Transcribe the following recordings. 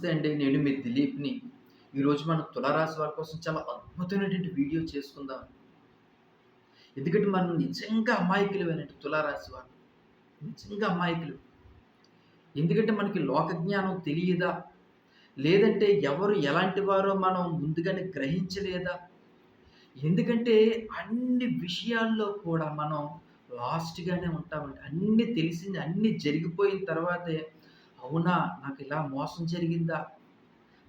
నమస్తే అండి. నేను మీ దిలీప్‌ని. ఈరోజు మనం తులారాశి వారి కోసం చాలా అద్భుతమైనటువంటి వీడియో చేసుకుందాం. ఎందుకంటే మనం నిజంగా అమాయకులు అమాయకులమేనండి తులారాశి వారు. నిజంగా అమాయకులు. ఎందుకంటే మనకి లోక జ్ఞానం తెలియదా? లేదంటే ఎవరు ఎలాంటి వారో మనం ముందుగానే గ్రహించలేదా? ఎందుకంటే అన్ని విషయాల్లో కూడా మనం లాస్ట్‌గానే ఉంటామండి. అన్నీ తెలిసింది, అన్నీ జరిగిపోయిన తర్వాతే అవునా! నాకు ఇలా మోసం జరిగిందా?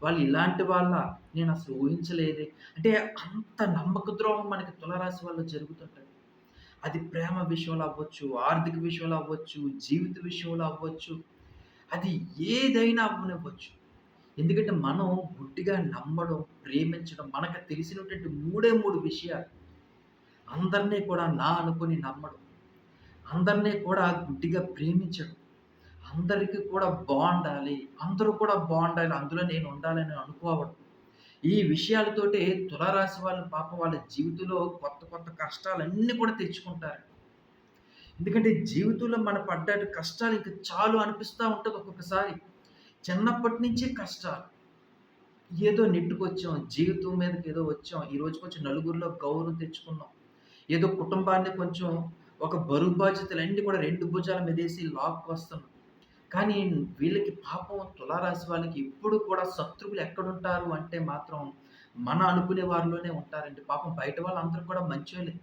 వాళ్ళు ఇలాంటి వాళ్ళ నేను అసలు ఊహించలేదే. అంటే అంత నమ్మక ద్రోహం మనకి తులరాశి వల్ల జరుగుతుంటుంది అది ప్రేమ విషయంలో అవ్వచ్చు, ఆర్థిక విషయంలో అవ్వచ్చు, జీవిత విషయంలో అవ్వచ్చు. అది ఏదైనా అవ్వనివ్వచ్చు. ఎందుకంటే మనం గుడ్డిగా నమ్మడం, ప్రేమించడం మనకు తెలిసినటువంటి మూడే మూడు విషయాలు. అందరినీ కూడా నా అనుకుని నమ్మడం. అందరినీ కూడా గుడ్డిగా ప్రేమించడం. అందరికీ కూడా బాగుండాలి అందరూ కూడా బాగుండాలి అందులో నేను ఉండాలని అనుకోవడం. ఈ విషయాలతోటే తులారాశి వాళ్ళు పాపం వాళ్ళ జీవితంలో కొత్త కొత్త కష్టాలన్నీ కూడా తెచ్చుకుంటారు. ఎందుకంటే జీవితంలో మన పడ్డ కష్టాలు ఇంకా చాలు అనిపిస్తూ ఉంటుంది ఒక్కొక్కసారి. చిన్నప్పటి నుంచి కష్టాలు. ఏదో నెట్టుకొచ్చాం. జీవితం మీదకి ఏదో వచ్చాం. ఈరోజు కొంచెం నలుగురిలో గౌరవం తెచ్చుకున్నాం. ఏదో కుటుంబాన్ని కొంచెం ఒక బరువు బాధ్యతలన్నీ కూడా రెండు భుజాల మీదేసి లాక్కొస్తున్నాం. కానీ వీళ్ళకి పాపం తులారాశి వాళ్ళకి ఎప్పుడు కూడా శత్రువులు ఎక్కడుంటారు అంటే మాత్రం మన అనుకునే వారిలోనే ఉంటారండి. పాపం బయట వాళ్ళందరూ కూడా మంచోలే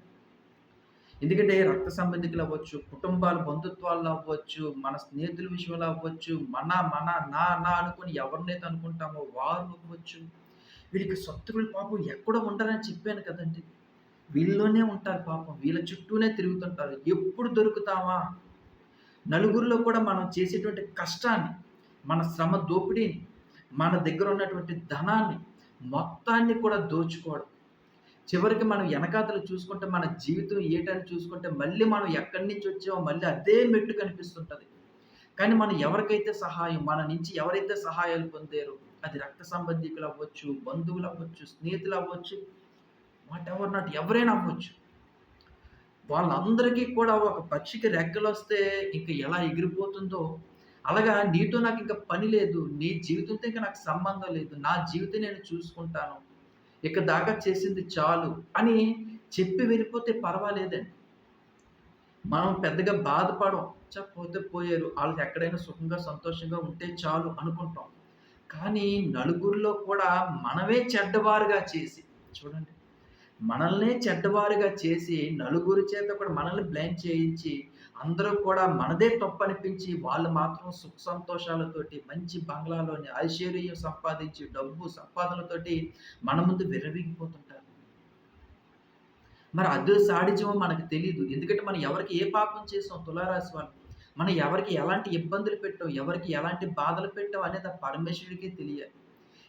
ఎందుకంటే రక్త సంబంధికులు అవ్వచ్చు, కుటుంబాలు, బంధుత్వాల్లో అవ్వచ్చు, మన స్నేహితుల విషయంలో అవ్వచ్చు, మన, మన, నా, నా అనుకుని ఎవరినైతే అనుకుంటామో వారు అవ్వచ్చు. వీళ్ళకి శత్రువులు పాపం ఎక్కడో ఉండరని చెప్పాను కదండీ! వీళ్ళలోనే ఉంటారు పాపం. వీళ్ళ చుట్టూనే తిరుగుతుంటారు. ఎప్పుడు దొరుకుతామా? నలుగురిలో కూడా మనం చేసేటువంటి కష్టాన్ని, మన శ్రమ దోపిడీని, మన దగ్గర ఉన్నటువంటి ధనాన్ని మొత్తాన్ని కూడా దోచుకోవడం. చివరికి మనం వెనకాతలు చూసుకుంటే మన జీవితం ఏటని చూసుకుంటే మళ్ళీ మనం ఎక్కడి నుంచి వచ్చామో మళ్ళీ అదే మెట్టు కనిపిస్తుంటుంది కానీ మనం ఎవరికైతే సహాయం మన నుంచి ఎవరైతే సహాయాలు పొందారో అది రక్త సంబంధికులు అవ్వచ్చు, బంధువులు అవ్వచ్చు, స్నేహితులు అవ్వచ్చు, వాటెవర్ నాట్ ఎవరైనా అవ్వచ్చు. వాళ్ళందరికీ కూడా ఒక పక్షికి రెక్కలొస్తే ఇంక ఎలా ఎగిరిపోతుందో, అలాగా నీతో ఇంకా పని లేదు. నీ జీవితంతో ఇంకా నాకు సంబంధం లేదు. నా జీవితం నేను చూసుకుంటాను. ఇక దాకా చేసింది చాలు అని చెప్పి వెళ్ళిపోతే పర్వాలేదండి. మనం పెద్దగా బాధపడం. ఛ! పోతే పోయారు. వాళ్ళకి ఎక్కడైనా సుఖంగా, సంతోషంగా ఉంటే చాలు అనుకుంటాం. కానీ నలుగురిలో కూడా మనమే చెడ్డవారుగా చేసి చూడండి. మనల్నే చెడ్డవారుగా చేసి నలుగురి చేత కూడా మనల్ని బ్లేమ్ చేయించి అందరూ కూడా మనదే తప్పనిపించి వాళ్ళు మాత్రం సుఖ సంతోషాలతోటి మంచి బంగ్లాలోని ఐశ్వర్యం సంపాదించి డబ్బు సంపాదనతోటి మన ముందు విర్రవీగిపోతుంటారు. మరి అదే సాడిజమో మనకు తెలియదు ఎందుకంటే మనం ఎవరికి ఏ పాపం చేసాం తులారాశి వాళ్ళు. మనం ఎవరికి ఎలాంటి ఇబ్బందులు పెట్టాం, ఎవరికి ఎలాంటి బాధలు పెట్టాం అనేది ఆ పరమేశ్వరుడికి తెలియాలి.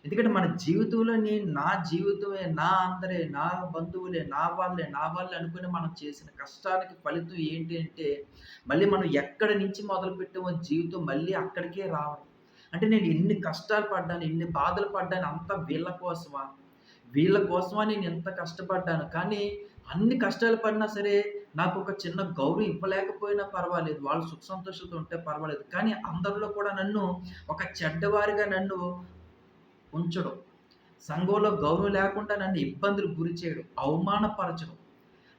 ఎందుకంటే మన జీవితంలోని నా జీవితమే, నా అందరే, నా బంధువులే, నా వాళ్ళే, నా వాళ్ళే అనుకుని మనం చేసిన కష్టానికి ఫలితం ఏంటి అంటే, మళ్ళీ మనం ఎక్కడి నుంచి మొదలుపెట్టామో జీవితం మళ్ళీ అక్కడికే రావడం. అంటే నేను ఎన్ని కష్టాలు పడ్డాను, ఎన్ని బాధలు పడ్డాను అంతా వీళ్ళ కోసమా? వీళ్ళ కోసమా నేను ఎంత కష్టపడ్డాను. కానీ అన్ని కష్టాలు పడినా సరే నాకు ఒక చిన్న గౌరవం ఇవ్వలేకపోయినా పర్వాలేదు. వాళ్ళు సుఖ సంతోషాలతో ఉంటే పర్వాలేదు. కానీ అందరిలో కూడా నన్ను ఒక చెడ్డవారిగా నన్ను ఉంచడం. సంఘంలో గౌరవం లేకుండా నన్ను ఇబ్బందులు గురి చేయడం, అవమానపరచడం.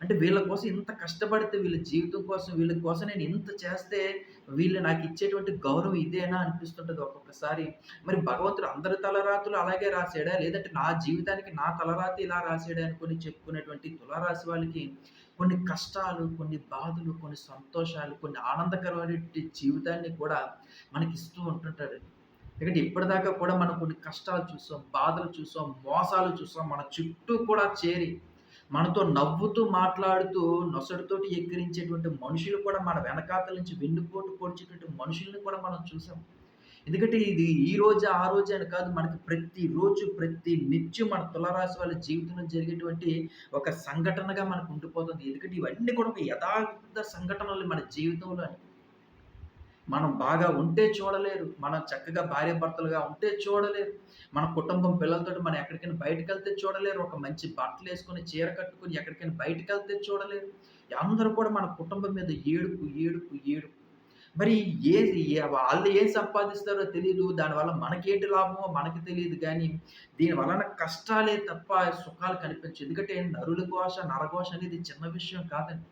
అంటే వీళ్ళ కోసం ఇంత కష్టపడితే వీళ్ళ జీవితం కోసం, వీళ్ళ కోసం నేను ఇంత చేస్తే వీళ్ళు నాకు ఇచ్చేటువంటి గౌరవం ఇదేనా అనిపిస్తుంటుంది ఒక్కొక్కసారి. మరి భగవంతుడు అందరి తలరాతలు అలాగే రాసాడా? లేదంటే నా జీవితానికి నా తలరాతి ఇలా రాసాడా అనుకుని చెప్పుకునేటువంటి తులారాశి వాళ్ళకి కొన్ని కష్టాలు, కొన్ని బాధలు, కొన్ని సంతోషాలు, కొన్ని ఆనందకరమైనటువంటి జీవితాన్ని కూడా మనకి ఇస్తూ ఉంటుంటాడు. ఎందుకంటే ఇప్పటిదాకా కూడా మనం కొన్ని కష్టాలు చూసాం, బాధలు చూసాం, మోసాలు చూసాం. మన చుట్టూ కూడా చేరి మనతో నవ్వుతూ మాట్లాడుతూ నొసటితోటి ఎక్కిరించేటువంటి మనుషులు కూడా మన వెనకాతల నుంచి వెన్నుపోటు పొడిచేటువంటి మనుషుల్ని కూడా మనం చూసాం. ఎందుకంటే ఇది ఈ రోజు, ఆ రోజే అని కాదు. మనకి ప్రతిరోజు, ప్రతి నిత్యం మన తులరాశి వాళ్ళ జీవితంలో జరిగేటువంటి ఒక సంఘటనగా మనకు ఉండిపోతుంది. ఎందుకంటే ఇవన్నీ కూడా ఒక యథార్థ సంఘటనలు మన జీవితంలో మనం బాగా ఉంటే చూడలేరు. మనం చక్కగా భార్యాభర్తలుగా ఉంటే చూడలేరు. మన కుటుంబం పిల్లలతో మనం ఎక్కడికైనా బయటికెళ్తే చూడలేరు. ఒక మంచి బట్టలు వేసుకొని చీర కట్టుకొని ఎక్కడికైనా బయటికెళ్తే చూడలేరు. అందరూ కూడా మన కుటుంబం మీద ఏడుపు, ఏడుపు, ఏడుపు. మరి ఏది ఏ వాళ్ళు ఏం సంపాదిస్తారో తెలియదు దానివల్ల మనకేంటి లాభమో మనకి తెలియదు కానీ దీని వలన కష్టాలే తప్ప సుఖాలు కనిపించవు. ఎందుకంటే నరుల ఘోష, నరఘోష అనేది చిన్న విషయం కాదండి.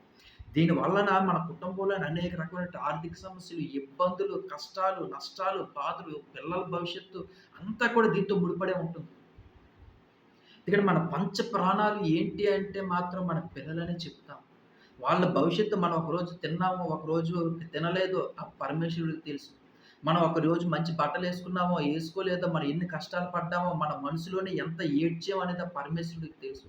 దీని వలన మన కుటుంబంలోని అనేక రకమైన ఆర్థిక సమస్యలు, ఇబ్బందులు, కష్టాలు, నష్టాలు, బాధలు, పిల్లల భవిష్యత్తు అంతా కూడా దీంతో ముడిపడే ఉంటుంది. ఇక్కడ మన పంచ ప్రాణాలు ఏంటి అంటే మాత్రం మన పిల్లలనే చెప్తాం. వాళ్ళ భవిష్యత్తు మనం ఒకరోజు తిన్నామో, ఒకరోజు తినలేదో ఆ పరమేశ్వరుడికి తెలుసు. మనం ఒకరోజు మంచి బట్టలు వేసుకున్నామో వేసుకోలేదో మనం ఎన్ని కష్టాలు పడ్డామో, మన మనసులోనే ఎంత ఏడ్చామో అనేది ఆ పరమేశ్వరుడికి తెలుసు.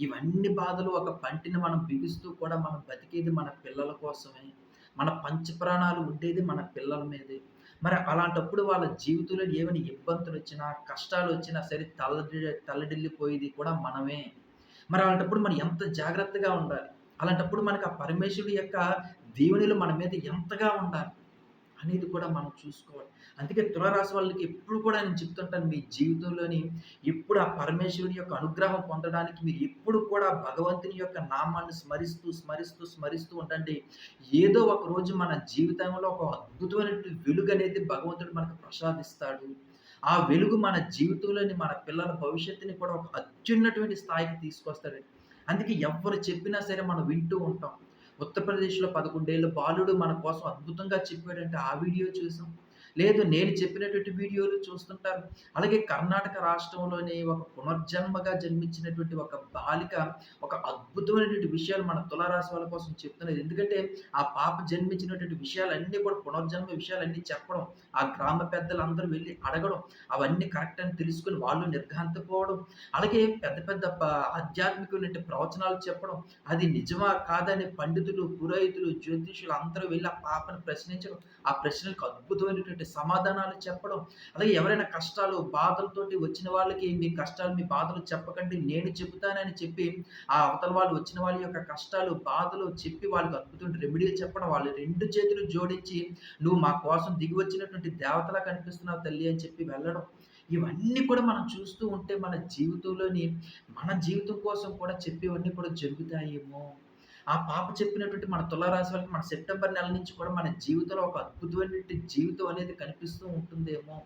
ఇవన్నీ బాధలు ఒక పంటిని మనం బిగిస్తూ కూడా మనం బతికేది మన పిల్లల కోసమే. మన పంచప్రాణాలు ఉండేది మన పిల్లల మీదే. మరి అలాంటప్పుడు వాళ్ళ జీవితంలో ఏమైనా ఇబ్బందులు వచ్చినా కష్టాలు వచ్చినా సరే తల్లడి తల్లడిల్లిపోయేది కూడా మనమే. మరి అలాంటప్పుడు మనం ఎంత జాగ్రత్తగా ఉండాలి. అలాంటప్పుడు మనకు ఆ పరమేశ్వరుడి యొక్క దీవెనలు మన మీద ఎంతగా ఉండాలి అనేది కూడా మనం చూసుకోవాలి. అందుకే తులరాశి వాళ్ళకి ఎప్పుడు కూడా నేను చెప్తుంటాను మీ జీవితంలోని ఎప్పుడు ఆ పరమేశ్వరుని యొక్క అనుగ్రహం పొందడానికి మీరు ఎప్పుడు కూడా భగవంతుని యొక్క నామాన్ని స్మరిస్తూ, స్మరిస్తూ, స్మరిస్తూ ఉండండి. ఏదో ఒక రోజు మన జీవితంలో ఒక అద్భుతమైనటువంటి వెలుగనేది భగవంతుడు మనకు ప్రసాదిస్తాడు. ఆ వెలుగు మన జీవితంలోని మన పిల్లల భవిష్యత్తుని కూడా ఒక అత్యున్నటువంటి స్థాయికి తీసుకొస్తాడు అందుకే ఎవరు చెప్పినా సరే మనం వింటూ ఉంటాం. ఉత్తరప్రదేశ్‌లో పదకొండేళ్ళు బాలుడు మన కోసం అద్భుతంగా చెప్పాడంటే ఆ వీడియో చూసాం. లేదు నేను చెప్పినటువంటి వీడియోలు చూస్తుంటారు. అలాగే కర్ణాటక రాష్ట్రంలోని ఒక పునర్జన్మగా జన్మించినటువంటి ఒక బాలిక ఒక అద్భుతమైనటువంటి విషయాలు మన తులారాశి వాళ్ళ కోసం చెప్తున్నది. ఎందుకంటే ఆ పాప జన్మించినటువంటి విషయాలన్నీ కూడా పునర్జన్మ విషయాలన్నీ చెప్పడం, ఆ గ్రామ పెద్దలందరూ వెళ్ళి అడగడం, అవన్నీ కరెక్ట్ అని తెలుసుకొని వాళ్ళు నిర్ఘాంతపోవడం, అలాగే పెద్ద పెద్ద ప ఆధ్యాత్మికమైనటువంటి ప్రవచనాలు చెప్పడం, అది నిజమా కాదని పండితులు, పురోహితులు, జ్యోతిషులు అందరూ వెళ్ళి ఆ పాపను ప్రశ్నించడం, ఆ ప్రశ్నలకు అద్భుతమైనటువంటి సమాధానాలు చెప్పడం. అలాగే ఎవరైనా కష్టాలు, బాధలతోటి వచ్చిన వాళ్ళకి మీ కష్టాలు, మీ బాధలు చెప్పకండి నేను చెబుతానని చెప్పి, ఆ అవతల వాళ్ళు వచ్చిన వాళ్ళ యొక్క కష్టాలు, బాధలు చెప్పి వాళ్ళకి అద్భుతం రెమెడీలు చెప్పడం. వాళ్ళు రెండు చేతులు జోడించి "నువ్వు మా కోసం దిగి వచ్చినటువంటి దేవతలా కనిపిస్తున్నావు తల్లి" అని చెప్పి వెళ్ళడం. ఇవన్నీ కూడా మనం చూస్తూ ఉంటే మన జీవితంలోని మన జీవితం కోసం కూడా చెప్పేవన్నీ కూడా జరుగుతాయేమో! ఆ పాప చెప్పినటువంటి మన తులారాశి వాళ్ళకి మన సెప్టెంబర్ నెల నుంచి కూడా మన జీవితంలో ఒక అద్భుతమైనటువంటి జీవితం అనేది కనిపిస్తూ ఉంటుందేమో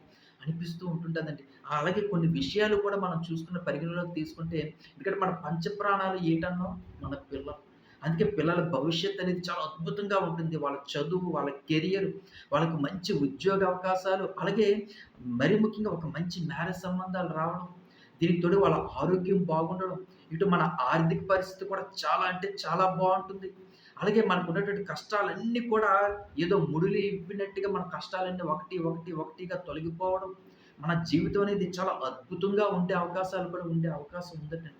అనిపిస్తూ ఉంటుంటుందండి అలాగే కొన్ని విషయాలు కూడా మనం చూసుకున్న పరిగణలోకి తీసుకుంటే ఇక్కడ మన పంచప్రాణాలు ఏటన్నో మన పిల్లలు. అందుకే పిల్లల భవిష్యత్తు అనేది చాలా అద్భుతంగా ఉంటుంది. వాళ్ళ చదువు, వాళ్ళ కెరియర్, వాళ్ళకి మంచి ఉద్యోగ అవకాశాలు, అలాగే మరి ముఖ్యంగా ఒక మంచి మ్యారేజ్ సంబంధాలు రావడం. దీనికి తోడు వాళ్ళ ఆరోగ్యం బాగుండడం. ఇటు మన ఆర్థిక పరిస్థితి కూడా చాలా అంటే చాలా బాగుంటుంది అలాగే మనకున్నటువంటి కష్టాలన్నీ కూడా ఏదో ముడులు ఇవ్వినట్టుగా మన కష్టాలన్నీ ఒకటి, ఒకటి, ఒకటిగా తొలగిపోవడం. మన జీవితం అనేది చాలా అద్భుతంగా ఉండే అవకాశాలు కూడా ఉండే అవకాశం ఉందండి.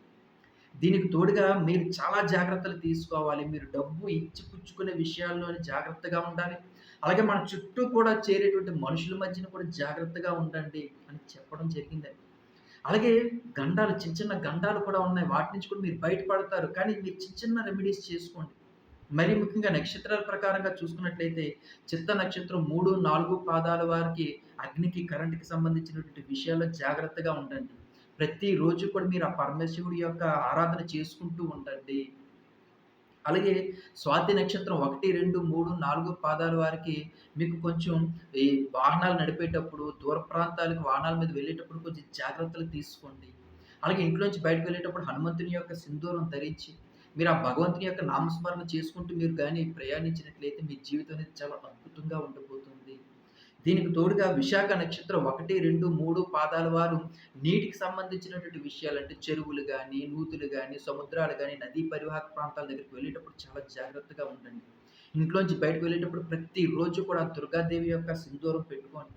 దీనికి తోడుగా మీరు చాలా జాగ్రత్తలు తీసుకోవాలి. మీరు డబ్బు ఇచ్చి పుచ్చుకునే విషయాల్లో జాగ్రత్తగా ఉండాలి. అలాగే మన చుట్టూ కూడా చేరేటువంటి మనుషుల మధ్యన కూడా జాగ్రత్తగా ఉండండి అని చెప్పడం జరిగిందండి. అలాగే గండాలు చిన్న చిన్న గండాలు కూడా ఉన్నాయి. వాటి నుంచి కూడా మీరు బయటపడతారు. కానీ మీరు చిన్న చిన్న రెమెడీస్ చేసుకోండి. మరీ ముఖ్యంగా నక్షత్రాల ప్రకారంగా చూసుకున్నట్లయితే చిత్త నక్షత్రం 3, 4 పాదాల వారికి అగ్నికి, కరెంట్‌కి సంబంధించినటువంటి విషయాల్లో జాగ్రత్తగా ఉండండి. ప్రతిరోజు కూడా మీరు ఆ పరమశివుడి యొక్క ఆరాధన చేసుకుంటూ ఉండండి. అలాగే స్వాతి నక్షత్రం 1, 2, 3, 4 పాదాల వారికి మీకు కొంచెం ఈ వాహనాలు నడిపేటప్పుడు, దూర ప్రాంతాలకు వాహనాల మీద వెళ్ళేటప్పుడు కొంచెం జాగ్రత్తలు తీసుకోండి. అలాగే ఇంట్లోంచి బయటకు వెళ్ళేటప్పుడు హనుమంతుని యొక్క సింధూరం ధరించి, మీరు ఆ భగవంతుని యొక్క నామస్మరణ చేసుకుంటూ మీరు కానీ ప్రయాణించినట్లయితే మీ జీవితం అనేది చాలా అద్భుతంగా ఉండబోతుంది. దీనికి తోడుగా విశాఖ నక్షత్రం 1, 2, 3 పాదాల వారు నీటికి సంబంధించినటువంటి విషయాలు అంటే చెరువులు కానీ నూతులు కానీ సముద్రాలు కానీ నదీ పరివాహక ప్రాంతాల దగ్గరికి వెళ్ళేటప్పుడు చాలా జాగ్రత్తగా ఉండండి. ఇంట్లోంచి బయటకు వెళ్ళేటప్పుడు ప్రతిరోజు కూడా దుర్గాదేవి యొక్క సింధూరం పెట్టుకోండి.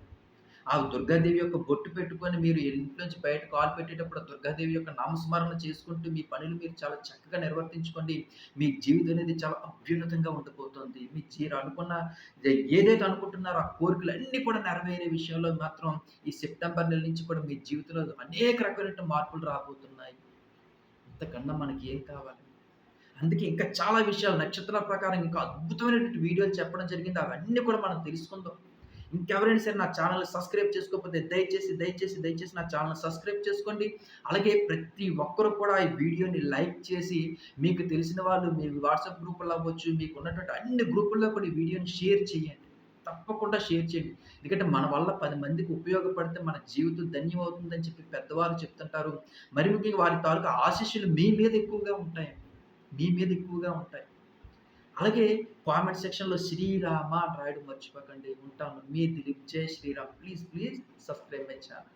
ఆ దుర్గాదేవి యొక్క బొట్టు పెట్టుకొని మీరు ఇంట్లోంచి బయట కాల్ పెట్టేటప్పుడు దుర్గాదేవి యొక్క నామస్మరణ చేసుకుంటూ మీ పనులు మీరు చాలా చక్కగా నిర్వర్తించుకోండి. మీ జీవితం అనేది చాలా అభ్యున్నతంగా ఉండిపోతుంది మీ చీర అనుకున్న ఏదైతే అనుకుంటున్నారో ఆ కోరికలు అన్నీ కూడా నెరవేరే విషయంలో మాత్రం ఈ సెప్టెంబర్ నెల నుంచి కూడా మీ జీవితంలో అనేక రకాలైన మార్పులు రాబోతున్నాయి. ఇంతకన్నా మనకి ఏం కావాలి? అందుకే ఇంకా చాలా విషయాలు నక్షత్రాల ప్రకారం ఇంకా అద్భుతమైనటువంటి వీడియోలు చెప్పడం జరిగింది. అవన్నీ కూడా మనం తెలుసుకుందాం. ఇంకెవరైనా సరే నా ఛానల్ సబ్స్క్రైబ్ చేసుకోకపోతే దయచేసి, దయచేసి, దయచేసి నా ఛానల్ సబ్స్క్రైబ్ చేసుకోండి. అలాగే ప్రతి ఒక్కరు కూడా ఈ వీడియోని లైక్ చేసి మీకు తెలిసిన వాళ్ళు మీ వాట్సాప్ గ్రూపుల్లో అవ్వచ్చు, మీకున్నటువంటి అన్ని గ్రూపుల్లో కూడా ఈ వీడియోని షేర్ చేయండి. తప్పకుండా షేర్ చేయండి ఎందుకంటే మన వల్ల పది మందికి ఉపయోగపడితే మన జీవితం ధన్యమవుతుందని చెప్పి పెద్దవారు చెప్తుంటారు మరి ముఖ్యంగా వారి తాలూకా ఆశీస్సులు మీ మీద ఎక్కువగా ఉంటాయి మీ మీద ఎక్కువగా ఉంటాయి అలాగే కామెంట్ సెక్షన్లో శ్రీరామ అని రాయడం మర్చిపోకండి. ఉంటాను. మీ Dilip. Jai Sriram. Please please subscribe my channel.